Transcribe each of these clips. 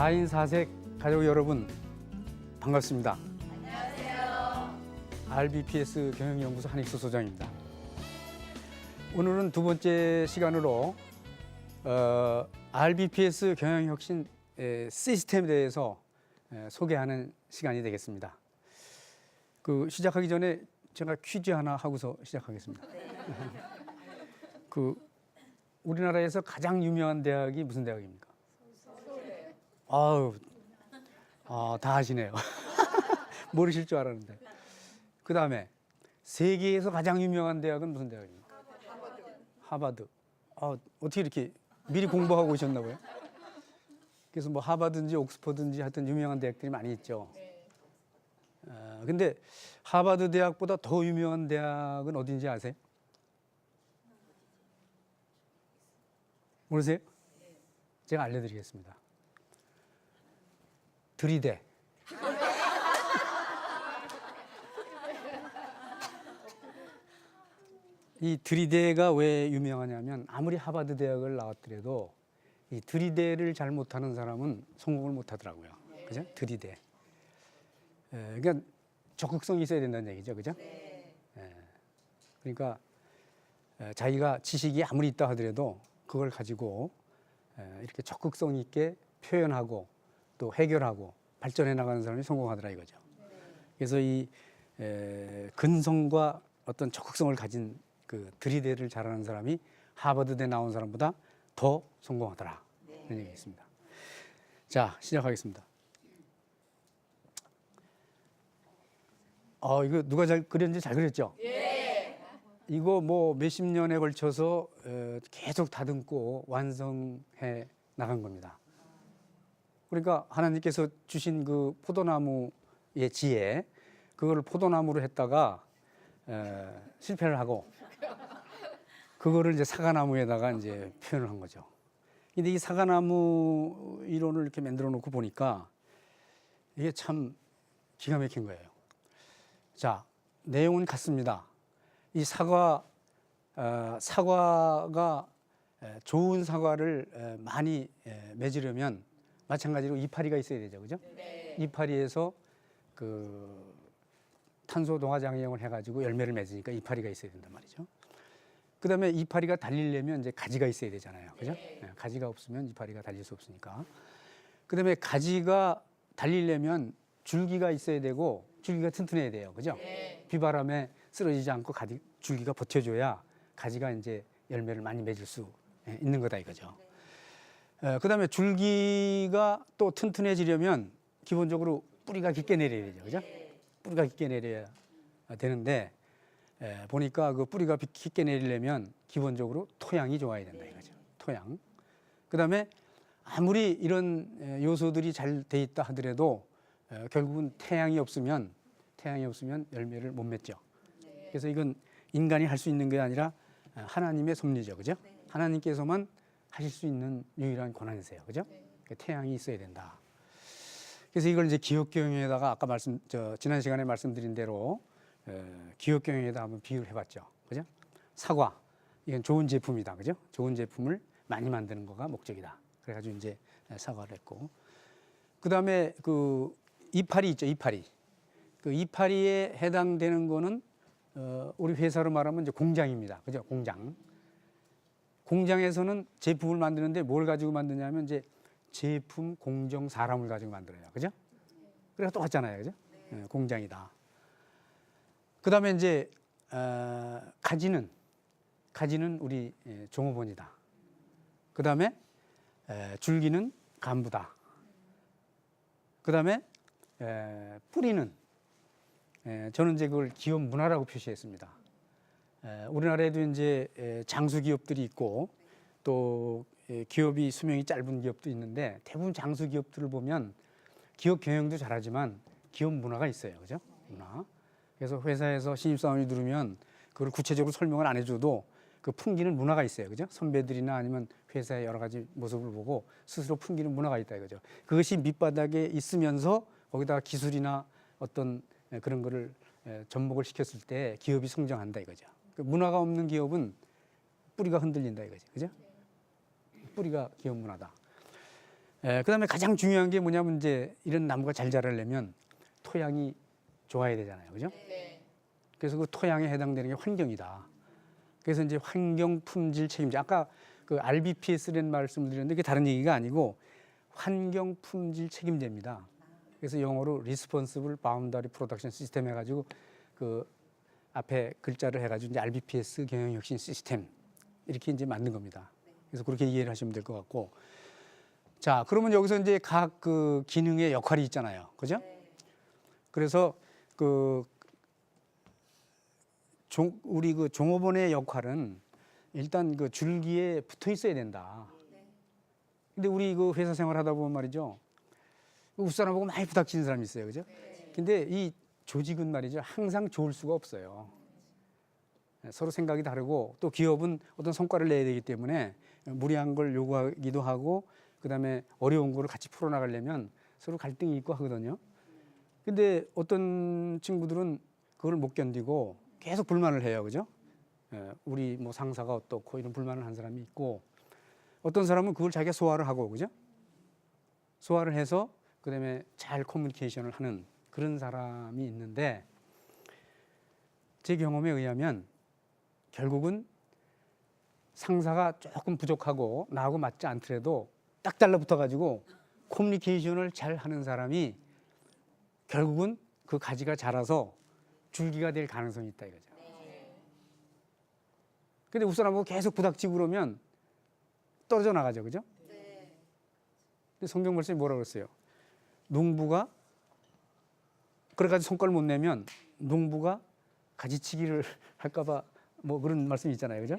4인 4색 가족 여러분 반갑습니다. 안녕하세요. RBPS 경영연구소 한익수 소장입니다. 오늘은 두 번째 시간으로 어, RBPS 경영혁신 에, 시스템에 대해서 에, 소개하는 시간이 되겠습니다. 그 시작하기 전에 제가 퀴즈 하나 하고서 시작하겠습니다. 그 우리나라에서 가장 유명한 대학이 무슨 대학입니까? 아우, 아, 다 아시네요. 모르실 줄 알았는데. 그 다음에 세계에서 가장 유명한 대학은 무슨 대학입니까? 하버드. 아, 어떻게 이렇게 미리 공부하고 오셨나 봐요? 그래서 뭐 하버드인지 옥스퍼드인지 하여튼 유명한 대학들이 많이 있죠. 아, 근데 하버드 대학보다 더 유명한 대학은 어딘지 아세요? 모르세요? 제가 알려드리겠습니다. 들이대. 이 들이대가 왜 유명하냐면 아무리 하버드 대학을 나왔더라도 이 들이대를 잘 못하는 사람은 성공을 못하더라고요. 그죠? 들이대. 에, 그러니까 적극성이 있어야 된다는 얘기죠, 그죠? 에, 그러니까 에, 자기가 지식이 아무리 있다 하더라도 그걸 가지고 에, 이렇게 적극성 있게 표현하고 또 해결하고 발전해 나가는 사람이 성공하더라 이거죠. 그래서 이 에, 근성과 어떤 적극성을 가진 그 들이대를 잘하는 사람이 하버드대 나온 사람보다 더 성공하더라 그런 얘기 있습니다. 자 시작하겠습니다. 어 이거 누가 잘 그렸는지 잘 그렸죠? 이거 뭐 몇십 년에 걸쳐서 어, 계속 다듬고 완성해 나간 겁니다. 그러니까 하나님께서 주신 그 포도나무의 지혜 그거를 포도나무로 했다가 에, 실패를 하고 그거를 이제 사과나무에다가 이제 표현을 한 거죠. 근데 이 사과나무 이론을 이렇게 만들어 놓고 보니까 이게 참 기가 막힌 거예요. 자, 내용은 같습니다. 이 사과 어, 사과가 에, 좋은 사과를 에, 많이 에, 맺으려면 마찬가지로 이파리가 있어야 되죠, 그죠? 이파리에서 그 탄소 동화 장애형을 해가지고 열매를 맺으니까 이파리가 있어야 된단 말이죠. 그다음에 이파리가 달리려면 이제 가지가 있어야 되잖아요, 그죠? 네, 가지가 없으면 이파리가 달릴 수 없으니까. 그다음에 가지가 달리려면 줄기가 있어야 되고 줄기가 튼튼해야 돼요, 그죠? 비바람에 쓰러지지 않고 가지, 줄기가 버텨줘야 가지가 이제 열매를 많이 맺을 수 예, 있는 거다 이거죠. 어, 그 다음에 줄기가 또 튼튼해지려면 기본적으로 뿌리가 깊게 내려야 되죠, 그죠? 뿌리가 깊게 내려야 되는데 에, 보니까 그 뿌리가 비- 깊게 내리려면 기본적으로 토양이 좋아야 된다 이거죠. 토양. 그 다음에 아무리 이런 에, 요소들이 잘 돼 있다 하더라도 에, 결국은 태양이 없으면 태양이 없으면 열매를 못 맺죠. 그래서 이건 인간이 할 수 있는 게 아니라 어, 하나님의 섭리죠, 그죠? 하나님께서만 하실 수 있는 유일한 권한이세요, 그죠? 그 태양이 있어야 된다. 그래서 이걸 이제 기업경영에다가 아까 말씀 저 지난 시간에 말씀드린 대로 에, 기업경영에다 한번 비유를 해봤죠, 그죠? 사과 이건 좋은 제품이다, 그죠? 좋은 제품을 많이 만드는 거가 목적이다. 그래가지고 이제 사과를 했고, 그 다음에 그 이파리 있죠, 이파리. 그 이파리에 해당되는 거는 어, 우리 회사로 말하면 이제 공장입니다, 그죠? 공장. 공장에서는 제품을 만드는데 뭘 가지고 만드냐면 이제 제품, 공정, 사람을 가지고 만들어요. 그죠? 그래서 똑같잖아요. 그죠? 예, 공장이다. 그 다음에 이제, 어, 가지는, 가지는 우리 예, 종업원이다. 그 다음에 줄기는 간부다. 그 다음에 뿌리는, 에, 저는 이제 그걸 기업 문화라고 표시했습니다. 에, 우리나라에도 이제 에, 장수 기업들이 있고 또 에, 기업이 수명이 짧은 기업도 있는데 대부분 장수 기업들을 보면 기업 경영도 잘하지만 기업 문화가 있어요, 그죠? 문화. 그래서 회사에서 신입사원이 들으면 그걸 구체적으로 설명을 안 해줘도 그 풍기는 문화가 있어요, 그죠? 선배들이나 아니면 회사의 여러 가지 모습을 보고 스스로 풍기는 문화가 있다 이거죠. 그것이 밑바닥에 있으면서 거기다가 기술이나 어떤 에, 그런 거를 에, 접목을 시켰을 때 기업이 성장한다 이거죠. 그 문화가 없는 기업은 뿌리가 흔들린다 이거죠. 그죠? 뿌리가 기업 문화다. 에, 그다음에 가장 중요한 게 뭐냐면 이제 이런 나무가 잘 자라려면 토양이 좋아야 되잖아요, 그죠? 그래서 그 토양에 해당되는 게 환경이다. 그래서 이제 환경 품질 책임자 아까 그 RBPS라는 말씀을 드렸는데 그게 다른 얘기가 아니고 환경 품질 책임제입니다. 그래서 영어로 Responsible Boundary Production System 해 가지고 그 앞에 글자를 해가지고 이제 RBPS 경영 혁신 시스템 이렇게 이제 만든 겁니다. 그래서 그렇게 이해를 하시면 될 것 같고 자 그러면 여기서 이제 각 그 기능의 역할이 있잖아요, 그죠? 그래서 그 종, 우리 그 종업원의 역할은 일단 그 줄기에 붙어 있어야 된다. 근데 우리 그 회사 생활 하다 보면 말이죠. 그 윗사람하고 많이 부닥치는 사람이 있어요. 그죠? 근데 이 조직은 말이죠. 항상 좋을 수가 없어요. 네, 서로 생각이 다르고 또 기업은 어떤 성과를 내야 되기 때문에 무리한 걸 요구하기도 하고 그다음에 어려운 거를 같이 풀어나가려면 서로 갈등이 있고 하거든요. 근데 어떤 친구들은 그걸 못 견디고 계속 불만을 해요. 그죠? 예, 우리 뭐 상사가 어떻고 이런 불만을 한 사람이 있고 어떤 사람은 그걸 자기가 소화를 하고 그죠? 소화를 해서 그다음에 잘 커뮤니케이션을 하는 그런 사람이 있는데 제 경험에 의하면 결국은 상사가 조금 부족하고 나하고 맞지 않더라도 딱 달라붙어 가지고 커뮤니케이션을 잘 하는 사람이 결국은 그 가지가 자라서 줄기가 될 가능성이 있다 이거죠. 근데 윗사람하고 계속 부닥치고 그러면 떨어져 나가죠. 그죠? 근데 성경 말씀이 뭐라 그랬어요? 농부가 그래가지고 성과를 못 내면 농부가 가지치기를 할까봐 뭐 그런 말씀이 있잖아요. 그죠?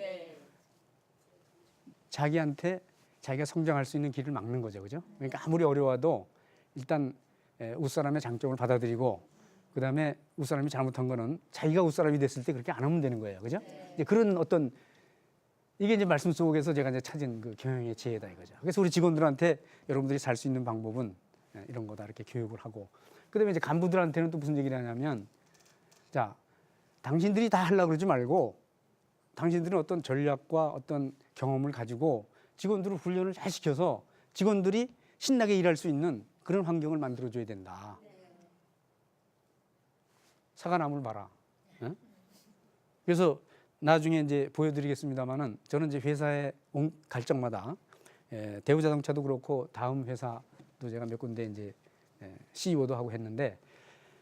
자기한테 자기가 성장할 수 있는 길을 막는 거죠. 그죠? 그러니까 아무리 어려워도 일단 에, 윗사람의 장점을 받아들이고 그다음에 윗사람이 잘못한 거는 자기가 윗사람이 됐을 때 그렇게 안 하면 되는 거예요. 그죠? 이제 그런 어떤 이게 이제 말씀 속에서 제가 이제 찾은 그 경영의 지혜다 이거죠. 그래서 우리 직원들한테 여러분들이 살 수 있는 방법은 예, 이런 거다 이렇게 교육을 하고 그다음에 이제 간부들한테는 또 무슨 얘기를 하냐면 자 당신들이 다 하려고 그러지 말고 당신들은 어떤 전략과 어떤 경험을 가지고 직원들을 훈련을 잘 시켜서 직원들이 신나게 일할 수 있는 그런 환경을 만들어줘야 된다. 사과나무를 봐라. 예? 그래서 나중에 이제 보여드리겠습니다만은 저는 이제 회사에 온- 갈 적마다 예, 대우자동차도 그렇고 다음 회사도 제가 몇 군데 이제 예, CEO도 하고 했는데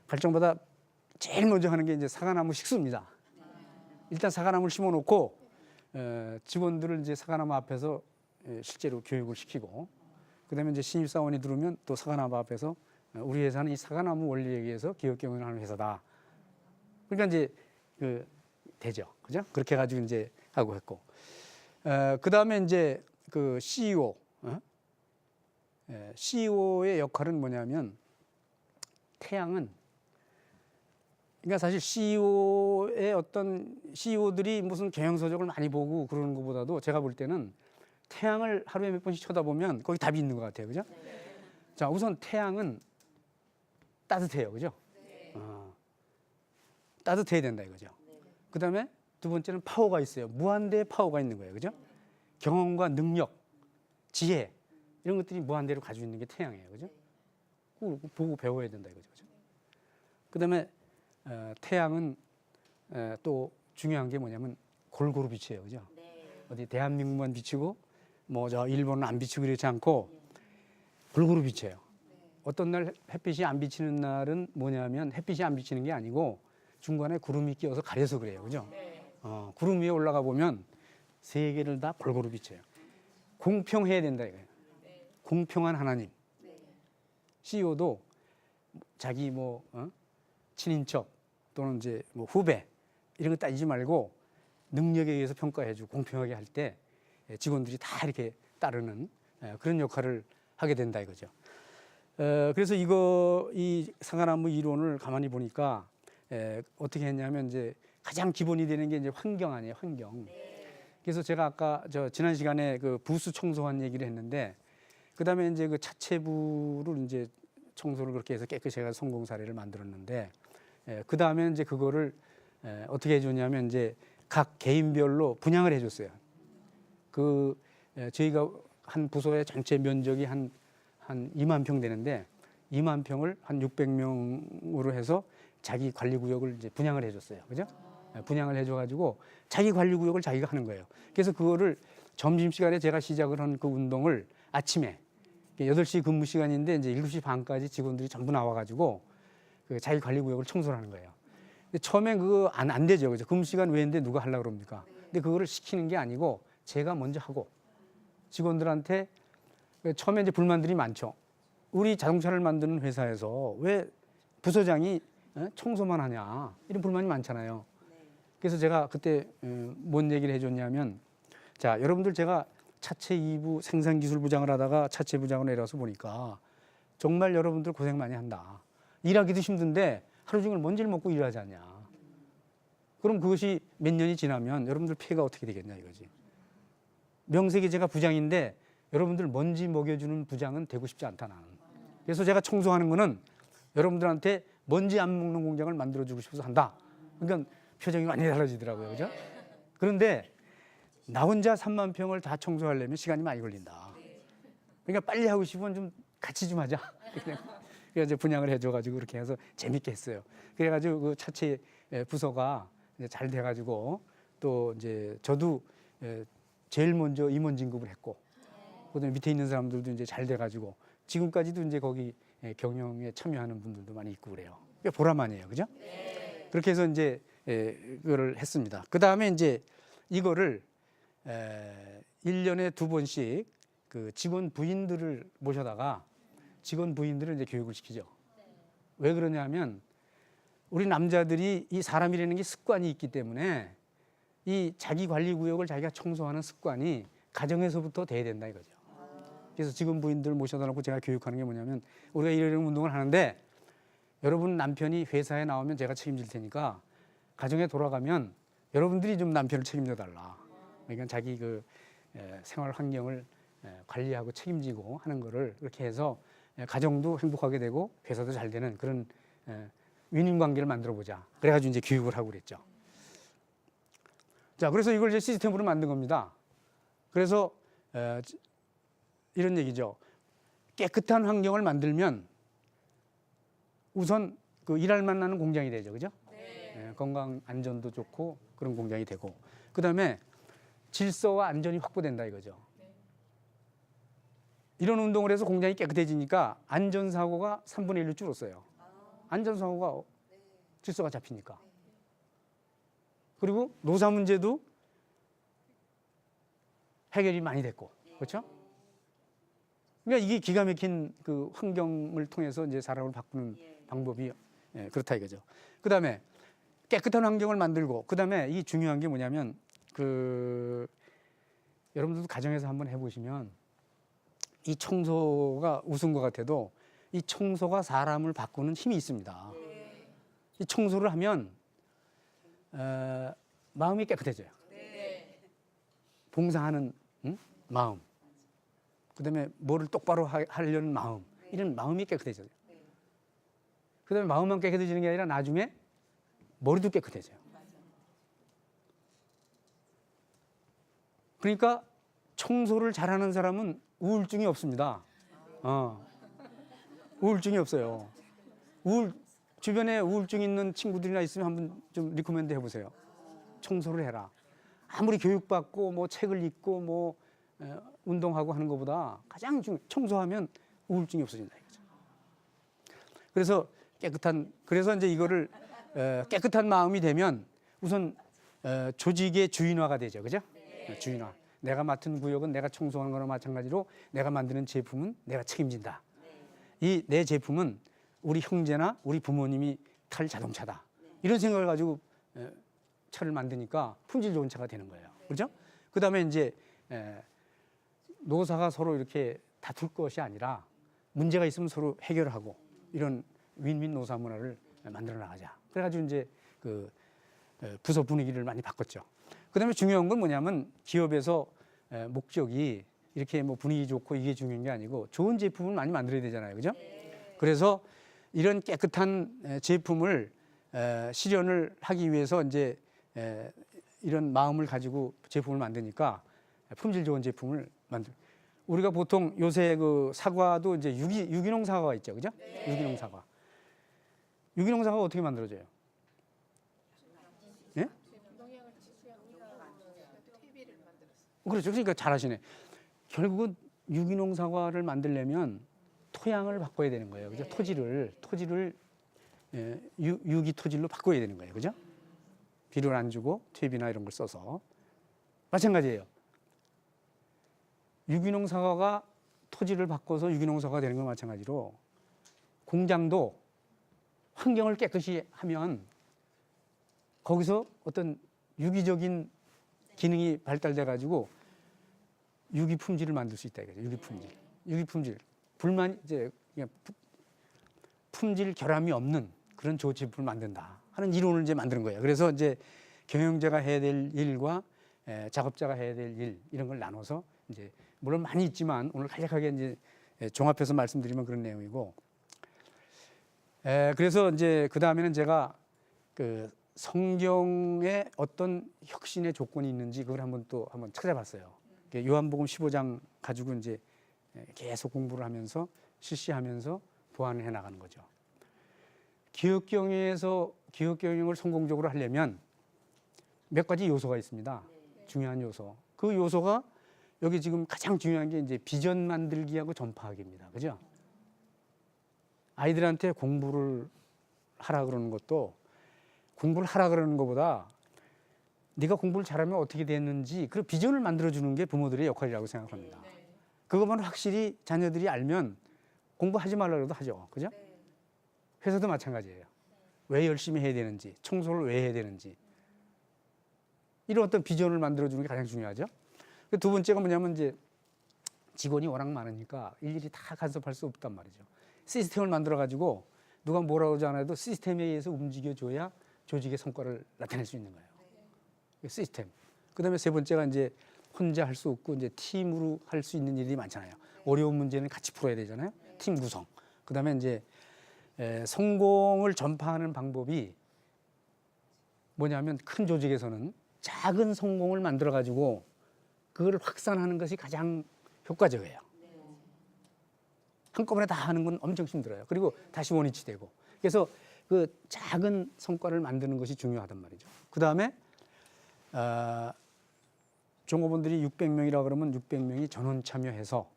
갈 적마다 제일 먼저 하는 게 이제 사과나무 식수입니다. 일단 사과나무를 심어놓고 에, 직원들을 이제 사과나무 앞에서 에, 실제로 교육을 시키고 그다음에 이제 신입 사원이 들어오면 또 사과나무 앞에서 어, 우리 회사는 이 사과나무 원리에 의해서 기업 경영을 하는 회사다. 그러니까 이제 그 되죠, 그죠? 그렇게 해가지고 이제 하고 했고 그 다음에 이제 그 CEO, 어? 에, CEO의 역할은 뭐냐면 태양은 그러니까 사실 CEO의 어떤 CEO들이 무슨 경영서적을 많이 보고 그러는 것보다도 제가 볼 때는 태양을 하루에 몇 번씩 쳐다보면 거기 답이 있는 것 같아요, 그죠? 자, 우선 태양은 따뜻해요, 그죠? 어, 따뜻해야 된다 이거죠. 그 다음에 두 번째는 파워가 있어요. 무한대의 파워가 있는 거예요, 그죠? 경험과 능력, 지혜 이런 것들이 무한대로 가지고 있는 게 태양이에요, 그죠? 그걸 보고 배워야 된다 이거죠, 그죠? 그 다음에 어, 태양은 어, 또 중요한 게 뭐냐면 골고루 비쳐요, 그죠? 어디 대한민국만 비치고 뭐 저 일본은 안 비치고 그렇지 않고 골고루 비쳐요. 어떤 날 햇빛이 안 비치는 날은 뭐냐면 햇빛이 안 비치는 게 아니고 중간에 구름이 끼어서 가려서 그래요, 그죠? 어, 구름 위에 올라가 보면 세 개를 다 골고루 비쳐요. 공평해야 된다 이거예요. 공평한 하나님. CEO도 자기 뭐 어? 친인척 또는 이제 뭐 후배 이런 거 따지지 말고 능력에 의해서 평가해주고 공평하게 할 때 직원들이 다 이렇게 따르는 예, 그런 역할을 하게 된다 이거죠. 어, 그래서 이거 이 상하나무 이론을 가만히 보니까 에, 어떻게 했냐면 이제 가장 기본이 되는 게 이제 환경 아니에요, 환경. 그래서 제가 아까 저 지난 시간에 그 부수 청소한 얘기를 했는데 그다음에 이제 그 차체부를 이제 청소를 그렇게 해서 깨끗이 해가 성공 사례를 만들었는데 예, 그 다음에 이제 그거를 에, 어떻게 해줬냐면 이제 각 개인별로 분양을 해줬어요. 그 에, 저희가 한 부서의 전체 면적이 한한 2만 평 되는데 2만 평을 한 600명으로 해서 자기 관리 구역을 이제 분양을 해줬어요. 그죠? 예, 분양을 해줘가지고 자기 관리 구역을 자기가 하는 거예요. 그래서 그거를 점심 시간에 제가 시작을 한 그 운동을 아침에 8시 근무 시간인데 이제 7시 반까지 직원들이 전부 나와가지고 그 자기 관리 구역을 청소를 하는 거예요. 근데 처음엔 그거 안, 안 되죠. 그죠? 근무 시간 외인데 누가 하려고 그럽니까? 근데 그거를 시키는 게 아니고 제가 먼저 하고 직원들한테 그 처음에 이제 불만들이 많죠. 우리 자동차를 만드는 회사에서 왜 부서장이 어? 청소만 하냐 이런 불만이 많잖아요. 그래서 제가 그때 어, 뭔 얘기를 해줬냐면 자 여러분들 제가 차체 2부 생산기술 부장을 하다가 차체 부장으로 내려서 보니까 정말 여러분들 고생 많이 한다. 일하기도 힘든데 하루 종일 먼지를 먹고 일하지 않냐. 그럼 그것이 몇 년이 지나면 여러분들 피해가 어떻게 되겠냐 이거지. 명색이 제가 부장인데 여러분들 먼지 먹여주는 부장은 되고 싶지 않다 나는. 그래서 제가 청소하는 거는 여러분들한테 먼지 안 먹는 공장을 만들어주고 싶어서 한다. 그러니까 표정이 많이 달라지더라고요, 그죠? 그런데 나 혼자 3만 평을 다 청소하려면 시간이 많이 걸린다. 그러니까 빨리 하고 싶으면 좀 같이 좀 하자. 그래서 이제 분양을 해줘가지고 그렇게 해서 재밌게 했어요. 그래가지고 그 차체 에, 부서가 이제 잘 돼가지고 또 이제 저도 에, 제일 먼저 임원 진급을 했고 그다음에 밑에 있는 사람들도 이제 잘 돼가지고 지금까지도 이제 거기 에, 경영에 참여하는 분들도 많이 있고 그래요. 보람만이에요, 그죠? 그렇게 해서 이제 에, 그거를 했습니다. 그 다음에 이제 이거를 에, 1년에 두 번씩 그 직원 부인들을 모셔다가 직원 부인들을 이제 교육을 시키죠. 왜 그러냐면 우리 남자들이 이 사람이라는 게 습관이 있기 때문에 이 자기 관리 구역을 자기가 청소하는 습관이 가정에서부터 돼야 된다 이거죠. 그래서 직원 부인들 모셔다 놓고 제가 교육하는 게 뭐냐면 우리가 이런 운동을 하는데 여러분 남편이 회사에 나오면 제가 책임질 테니까 가정에 돌아가면 여러분들이 좀 남편을 책임져 달라. 그러니까 자기 그 에, 생활 환경을 에, 관리하고 책임지고 하는 거를 그렇게 해서 에, 가정도 행복하게 되고 회사도 잘 되는 그런 에, 윈윈 관계를 만들어 보자. 그래가지고 이제 교육을 하고 그랬죠. 자, 그래서 이걸 이제 시스템으로 만든 겁니다. 그래서 에, 이런 얘기죠. 깨끗한 환경을 만들면 우선 그 일할 만나는 공장이 되죠, 그죠? 예, 건강 안전도 좋고 그런 공장이 되고 그 다음에 질서와 안전이 확보된다 이거죠. 이런 운동을 해서 공장이 깨끗해지니까 안전사고가 3분의 1로 줄었어요. 안전사고가 질서가 잡히니까. 그리고 노사 문제도 해결이 많이 됐고, 그렇죠? 그러니까 이게 기가 막힌 그 환경을 통해서 이제 사람을 바꾸는 방법이 예, 그렇다 이거죠. 그 다음에 깨끗한 환경을 만들고 그 다음에 이 중요한 게 뭐냐면 그 여러분들도 가정에서 한번 해보시면 이 청소가 우스운 것 같아도 이 청소가 사람을 바꾸는 힘이 있습니다. 이 청소를 하면 어, 마음이 깨끗해져요. 봉사하는 응? 마음. 그다음에 뭐를 똑바로 하, 하려는 마음. 이런 마음이 깨끗해져요. 그다음에 마음만 깨끗해지는 게 아니라 나중에 머리도 깨끗해져요. 그러니까 청소를 잘하는 사람은 우울증이 없습니다. 어. 우울증이 없어요. 우울 주변에 우울증 있는 친구들이나 있으면 한번 좀 리코멘드 해보세요. 청소를 해라. 아무리 교육받고 뭐 책을 읽고 뭐 에, 운동하고 하는 것보다 가장 중 청소하면 우울증이 없어진다 이거죠. 그래서 깨끗한 그래서 이제 이거를 에, 깨끗한 마음이 되면 우선 에, 조직의 주인화가 되죠, 그죠? 주인화. 내가 맡은 구역은 내가 청소하는 거나 마찬가지로 내가 만드는 제품은 내가 책임진다. 이 내 제품은 우리 형제나 우리 부모님이 탈 자동차다. 이런 생각을 가지고 에, 차를 만드니까 품질 좋은 차가 되는 거예요. 그렇죠? 그 다음에 이제 에, 노사가 서로 이렇게 다툴 것이 아니라 문제가 있으면 서로 해결하고 이런 윈윈 노사 문화를 만들어 나가자. 그래가지고 이제 그 에, 부서 분위기를 많이 바꿨죠. 그다음에 중요한 건 뭐냐면 기업에서 에, 목적이 이렇게 뭐 분위기 좋고 이게 중요한 게 아니고 좋은 제품을 많이 만들어야 되잖아요, 그죠? 그래서 이런 깨끗한 에, 제품을 에, 실현을 하기 위해서 이제 에, 이런 마음을 가지고 제품을 만드니까 품질 좋은 제품을 만들. 우리가 보통 요새 그 사과도 이제 유기 유기농 사과가 있죠, 그죠? 유기농 사과. 유기농 사과가 어떻게 만들어져요? 예? 그렇죠. 그러니까 잘하시네. 결국은 유기농 사과를 만들려면 토양을 바꿔야 되는 거예요. 그죠? 토지를 토지를 예, 유, 유기 토질로 바꿔야 되는 거예요. 그죠? 비료를 안 주고 퇴비나 이런 걸 써서 마찬가지예요. 유기농 사과가 토지를 바꿔서 유기농 사과가 되는 건 마찬가지로 공장도 환경을 깨끗이 하면 거기서 어떤 유기적인 기능이 발달돼 가지고 유기 품질을 만들 수 있다 이거죠. 유기 품질. 유기 품질. 불만 이제 그냥 부- 품질 결함이 없는 그런 조치품을 만든다 하는 이론을 이제 만드는 거예요. 그래서 이제 경영자가 해야 될 일과 에, 작업자가 해야 될 일 이런 걸 나눠서 이제 물론 많이 있지만 오늘 간략하게 이제 에, 종합해서 말씀드리면 그런 내용이고 에, 그래서 이제 그 다음에는 제가 그 성경에 어떤 혁신의 조건이 있는지 그걸 한번 또 한번 찾아봤어요. 요한복음 15장 가지고 이제 에, 계속 공부를 하면서 실시하면서 보완을 해 나가는 거죠. 기업 경영에서 기업 경영을 성공적으로 하려면 몇 가지 요소가 있습니다. 중요한 요소. 그 요소가 여기 지금 가장 중요한 게 이제 비전 만들기하고 전파하기입니다. 그죠? 아이들한테 공부를 하라 그러는 것도 공부를 하라 그러는 것보다 네가 공부를 잘하면 어떻게 됐는지 그 비전을 만들어 주는 게 부모들의 역할이라고 생각합니다. 그것만 확실히 자녀들이 알면 공부하지 말라고 하죠. 그죠? 회사도 마찬가지예요. 왜 열심히 해야 되는지, 청소를 왜 해야 되는지. 이런 어떤 비전을 만들어주는 게 가장 중요하죠. 그두 번째가 뭐냐면 이제 직원이 워낙 많으니까 일일이 다 간섭할 수 없단 말이죠. 시스템을 만들어가지고 누가 뭐라고 하지 않아도 시스템에 의해서 움직여줘야 조직의 성과를 나타낼 수 있는 거예요. 시스템. 그 다음에 세 번째가 이제 혼자 할 수 없고 이제 팀으로 할 수 있는 일이 많잖아요. 어려운 문제는 같이 풀어야 되잖아요. 팀 구성. 그 다음에 이제 에, 성공을 전파하는 방법이 뭐냐면 큰 조직에서는 작은 성공을 만들어 가지고 그걸 확산하는 것이 가장 효과적이에요. 한꺼번에 다 하는 건 엄청 힘들어요. 그리고 다시 원위치 되고. 그래서 그 작은 성과를 만드는 것이 중요하단 말이죠. 그 다음에 어, 종업원들이 600명이라 그러면 600명이 전원 참여해서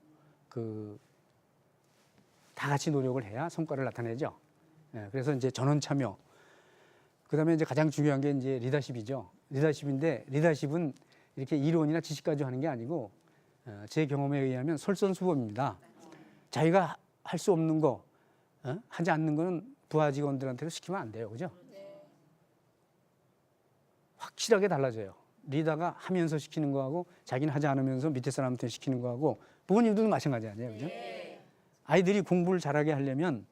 그 다 같이 노력을 해야 성과를 나타내죠. 예, 그래서 이제 전원 참여. 그다음에 이제 가장 중요한 게 이제 리더십이죠. 리더십인데 리더십은 이렇게 이론이나 지식 가지고 하는 게 아니고 어, 제 경험에 의하면 솔선수범입니다. 자기가 할 수 없는 거 어? 하지 않는 거는 부하 직원들한테도 시키면 안 돼요, 그죠? 확실하게 달라져요. 리더가 하면서 시키는 거하고 자기는 하지 않으면서 밑에 사람한테 시키는 거하고 부모님들도 마찬가지 아니에요, 그죠? 아이들이 공부를 잘하게 하려면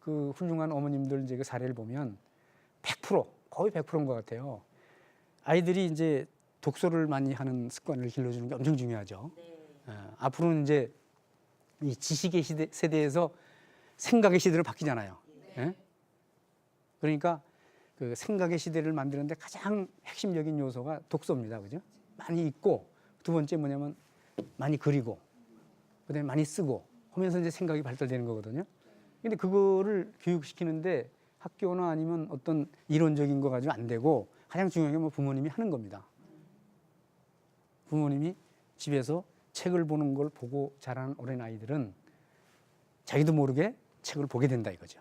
그 훌륭한 어머님들 이제 그 사례를 보면 100% 거의 100%인 것 같아요. 아이들이 이제 독서를 많이 하는 습관을 길러주는 게 엄청 중요하죠. 어, 앞으로는 이제 이 지식의 시대, 세대에서 생각의 시대로 바뀌잖아요. 예? 그러니까 그 생각의 시대를 만드는데 가장 핵심적인 요소가 독서입니다. 그죠? 많이 읽고 두 번째 뭐냐면 많이 그리고 그다음에 많이 쓰고 하면서 이제 생각이 발달되는 거거든요. 근데 그거를 교육시키는데 학교나 아니면 어떤 이론적인 거 가지고 안 되고 가장 중요한 게 뭐 부모님이 하는 겁니다. 부모님이 집에서 책을 보는 걸 보고 자란 어린 아이들은 자기도 모르게 책을 보게 된다 이거죠.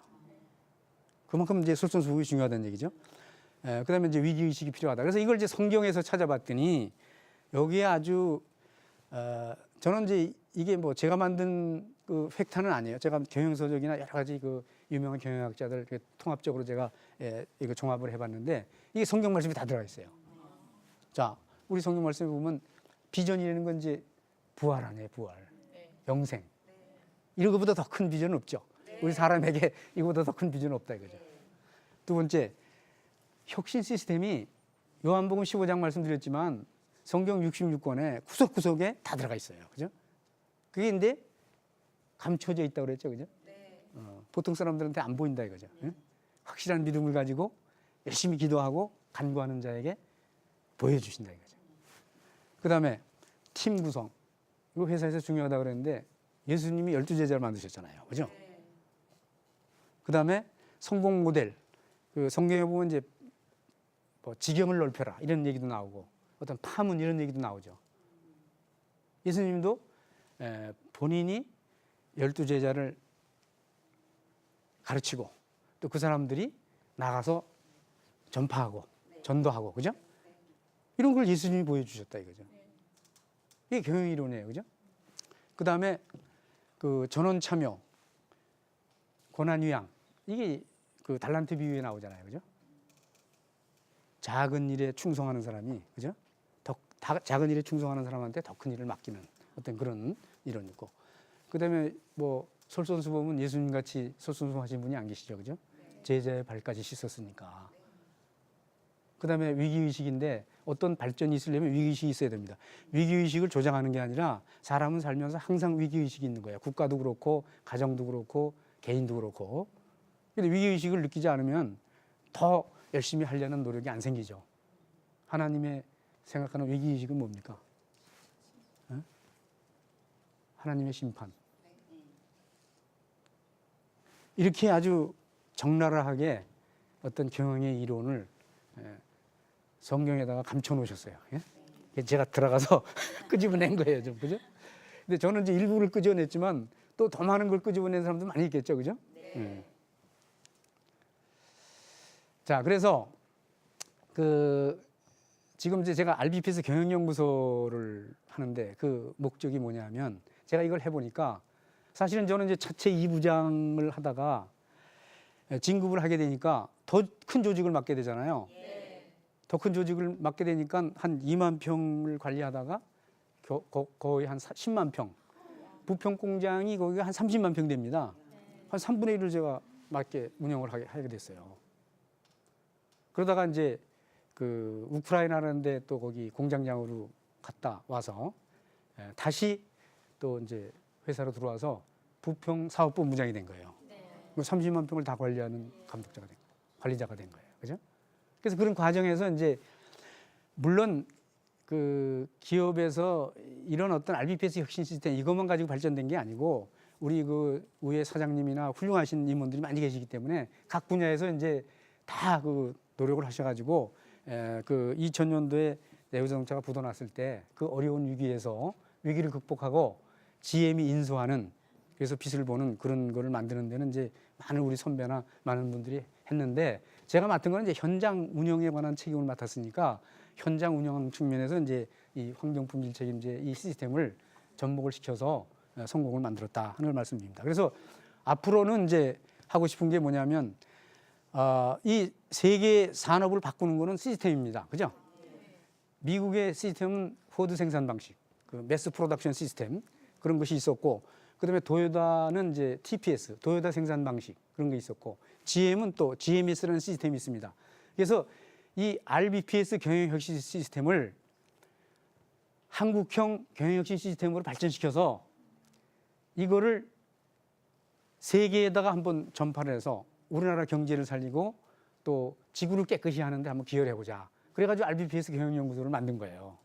그만큼 이제 솔선수범이 중요하다는 얘기죠. 에, 그다음에 이제 위기 의식이 필요하다. 그래서 이걸 이제 성경에서 찾아봤더니 여기에 아주 어, 저는 이제 이게 뭐 제가 만든 그 팩타는 아니에요. 제가 경영서적이나 여러 가지 그 유명한 경영학자들 통합적으로 제가 예, 이거 종합을 해봤는데 이게 성경 말씀이 다 들어가 있어요. 자, 우리 성경 말씀에 보면 비전이라는 건 이제 부활 아니에요, 부활. 영생. 이런 것보다 더 큰 비전은 없죠. 우리 사람에게 이거보다 더 큰 비전은 없다 이거죠. 두 번째, 혁신 시스템이 요한복음 15장 말씀드렸지만 성경 66권에 구석구석에 다 들어가 있어요. 그죠? 그게 근데 감춰져 있다고 그랬죠. 그죠? 어, 보통 사람들한테 안 보인다 이거죠. 응? 확실한 믿음을 가지고 열심히 기도하고 간구하는 자에게 보여주신다 이거죠. 그 다음에 팀 구성. 이거 회사에서 중요하다 그랬는데 예수님이 열두 제자를 만드셨잖아요. 그죠? 그다음에 성공 모델. 그 성경에 보면 이제 뭐 지경을 넓혀라 이런 얘기도 나오고 어떤 파문 이런 얘기도 나오죠. 예수님도 에, 본인이 열두 제자를 가르치고 또 그 사람들이 나가서 전파하고 전도하고 그죠? 이런 걸 예수님이 보여주셨다 이거죠. 이게 경영 이론이에요, 그죠? 그 다음에 그 전원 참여, 고난 위양 이게 그 달란트 비유에 나오잖아요, 그죠? 작은 일에 충성하는 사람이 그죠? 더 다- 작은 일에 충성하는 사람한테 더 큰 일을 맡기는 어떤 그런 이론이 있고, 그 다음에 뭐 솔선수범은 예수님 같이 솔선수범하신 분이 안 계시죠, 그죠? 제자의 발까지 씻었으니까. 그 다음에 위기 의식인데 어떤 발전이 있으려면 위기 의식이 있어야 됩니다. 위기 의식을 조장하는 게 아니라 사람은 살면서 항상 위기 의식이 있는 거예요. 국가도 그렇고, 가정도 그렇고, 개인도 그렇고. 근데 위기의식을 느끼지 않으면 더 열심히 하려는 노력이 안 생기죠. 하나님의 생각하는 위기의식은 뭡니까? 어? 하나님의 심판. 이렇게 아주 적나라하게 어떤 경영의 이론을 예, 성경에다가 감춰 놓으셨어요. 예? 제가 들어가서 끄집어낸 거예요, 좀 그죠? 근데 저는 이제 일부를 끄집어냈지만 또 더 많은 걸 끄집어낸 사람도 많이 있겠죠, 그죠? 예. 자, 그래서 그 지금 이제 제가 RBP에서 경영연구소를 하는데 그 목적이 뭐냐면 제가 이걸 해보니까 사실은 저는 이제 차체 2부장을 하다가 진급을 하게 되니까 더 큰 조직을 맡게 되잖아요. 더큰 조직을 맡게 되니까 한 2만 평을 관리하다가 거- 거- 거 의 한 10만 평. 부평 공장이 거기가 한 30만 평 됩니다. 한 3분의 1을 제가 맡게 운영을 하게, 하게 됐어요. 그러다가 이제 그 우크라이나라는데 또 거기 공장장으로 갔다 와서 예, 다시 또 이제 회사로 들어와서 부평 사업본부장이 된 거예요. 그 30만 평을 다 관리하는 감독자가 된 거예요. 관리자가 된 거예요. 그죠? 그래서 그런 과정에서 이제 물론 그 기업에서 이런 어떤 RBPS 혁신 시스템 이것만 가지고 발전된 게 아니고 우리 그 우회 사장님이나 훌륭하신 임원들이 많이 계시기 때문에 각 분야에서 이제 다 그 노력을 하셔가지고 에, 그 2000년도에 내후자동차가 부도났을 때 그 어려운 위기에서 위기를 극복하고 GM이 인수하는 그래서 빛을 보는 그런 거를 만드는 데는 이제 많은 우리 선배나 많은 분들이 했는데 제가 맡은 거는 이제 현장 운영에 관한 책임을 맡았으니까 현장 운영 측면에서 이제 이 환경 품질 책임제 이 시스템을 접목을 시켜서 어, 성공을 만들었다 하는 걸 말씀드립니다. 그래서 앞으로는 이제 하고 싶은 게 뭐냐면 어, 이 세계 산업을 바꾸는 거는 시스템입니다. 그죠? 미국의 시스템은 포드 생산 방식, 그 매스 프로덕션 시스템 그런 것이 있었고, 그다음에 도요다는 이제 TPS, 도요다 생산 방식 그런 게 있었고, GM은 또 GMS라는 시스템이 있습니다. 그래서 이 RBPS 경영혁신 시스템을 한국형 경영혁신 시스템으로 발전시켜서 이거를 세계에다가 한번 전파를 해서 우리나라 경제를 살리고 또 지구를 깨끗이 하는데 한번 기여를 해보자. 그래가지고 RBPS 경영연구소를 만든 거예요.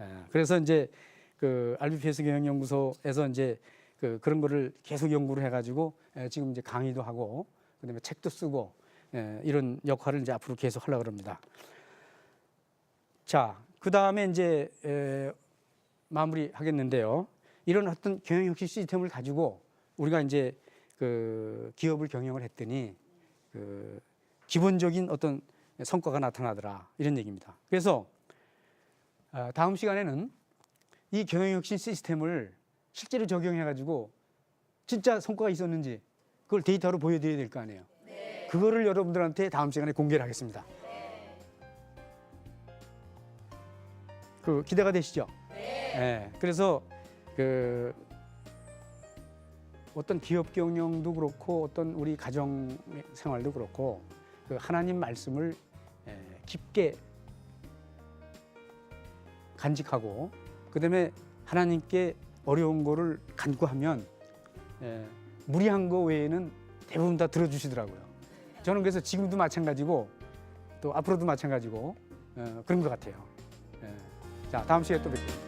예, 그래서 이제 그 RBPS 경영연구소에서 이제 그 그런 거를 계속 연구를 해가지고 예, 지금 이제 강의도 하고 그다음에 책도 쓰고 예, 이런 역할을 이제 앞으로 계속 하려고 합니다. 자, 그 다음에 이제 에, 마무리 하겠는데요. 이런 어떤 경영혁신 시스템을 가지고 우리가 이제 그 기업을 경영을 했더니 그 기본적인 어떤 성과가 나타나더라 이런 얘기입니다. 그래서 아, 다음 시간에는 이 경영혁신 시스템을 실제로 적용해 가지고 진짜 성과가 있었는지 그걸 데이터로 보여드려야 될 거 아니에요. 그거를 여러분들한테 다음 시간에 공개를 하겠습니다. 그 기대가 되시죠? 네. 그래서 그 어떤 기업 경영도 그렇고 어떤 우리 가정 생활도 그렇고 그 하나님 말씀을 에, 깊게 간직하고 그다음에 하나님께 어려운 거를 간구하면 에, 무리한 거 외에는 대부분 다 들어주시더라고요. 저는 그래서 지금도 마찬가지고 또 앞으로도 마찬가지고 어, 그런 것 같아요. 예. 자 다음 시간에 또 뵙겠습니다.